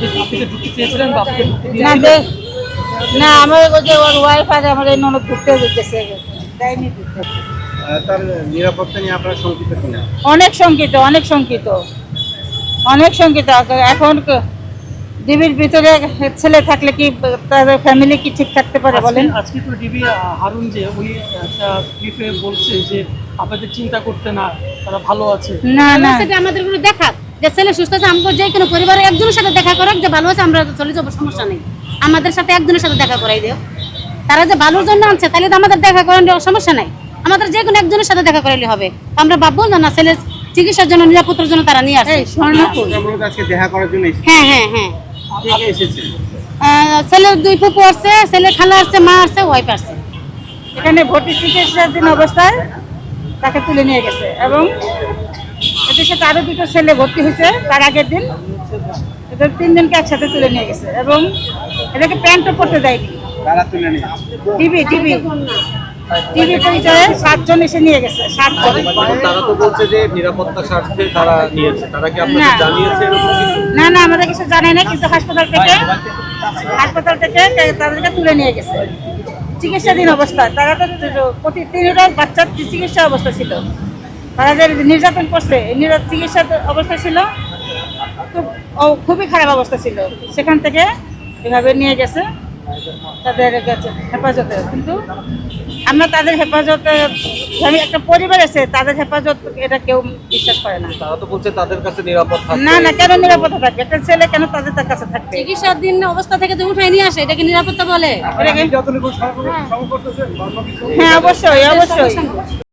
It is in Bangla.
না না আমার ওই যে ওর ওয়াইফ আর আমার এই ননদ ঘুরতে যেতেছে। দেয়নি তার নিরাপত্তা নিয়ে আপনারা শঙ্কিত কিনা? অনেক শঙ্কিত অনেক শঙ্কিত। অনেক শঙ্কিত। এখন ডিবির ভিতরে ছেলে থাকলে কি তাদের ফ্যামিলি কি ঠিক থাকতে পারে বলেন? আজকে- তো ডিবি হারুন যে ওই একটা ক্লিপে বলছে যে আপনাদের চিন্তা করতে না তারা ভালো আছে। না না। সেটা আমাদের কোনো দেখাক। যে ছেলে সুস্থ আছে আমাকে যে কোনো পরিবারের একজনের সাথে দেখা করুক যে ভালো আছে আমরা চলে যাব সমস্যা নেই। আমাদের সাথে একজনের সাথে দেখা করাই দিও। তারা যে ভালোর জন্য আনছে তাহলে তো আমাদের দেখা করানো সমস্যা নাই। আমাদের যে কোনো একজনের সাথে দেখা করাইলে হবে। আমরা ভাববো না না ছেলে চিকিৎসার জন্য নিরাপত্তার জন্য তারা নিয়ে আসে। এই স্বর্ণপুর আপনারা মূলত আজকে দেখা করার জন্য এসেছেন। হ্যাঁ হ্যাঁ হ্যাঁ। ছেলের দুই ফুপু আসছে ছেলে খালা আসছে মা আসছে ওয়াইফ আসছে। এখানে ভর্তি চিকিৎসাধীন অবস্থায় তাকে তুলে নিয়ে গেছে। এবং আরও দুটো ছেলে ভর্তি হয়েছে তার আগের দিন। এদের তিনজনকে একসাথে তুলে নিয়ে গেছে এবং এদেরকে প্যান্টও পরতে দেয়নি। টিভি টিভি টিভি পরিচয়ে সাতজন এসে নিয়ে গেছে সাতজন। তারা তো বলছে যে নিরাপত্তা স্বার্থে তারা নিয়েছে। তারা কি আপনাকে না। জানিয়েছে না না আমাদের কিছু জানে না কিন্তু হাসপাতাল থেকে হাসপাতাল থেকে তাদেরকে তুলে নিয়ে গেছে। চিকিৎসাধীন অবস্থা তারা তো প্রতি তিনটা বাচ্চার চিকিৎসা অবস্থা ছিল। তারা যে নির্যাতন করছে এই নির্যাতন চিকিৎসা অবস্থা ছিল খুব ও খুবই খারাপ অবস্থা ছিল। সেখান থেকে এভাবে নিয়ে গেছে তাদের কাছে হেফাজতে। কিন্তু আমরা তাদের হেফাজতে আমি একটা পরিবার আছে তাদের হেফাজত এটা কেউ বিশ্বাস করে না। তারা তো বলছে তাদের কাছে নিরাপদ না না কেন নিরাপত্তা থাকবে? একটা ছেলে কেন তাদের তার কাছে থাকবে? চিকিৎসাধীন অবস্থা থেকে তো উঠাই নিয়ে আসে এটাকে নিরাপত্তা বলে। হ্যাঁ অবশ্যই অবশ্যই।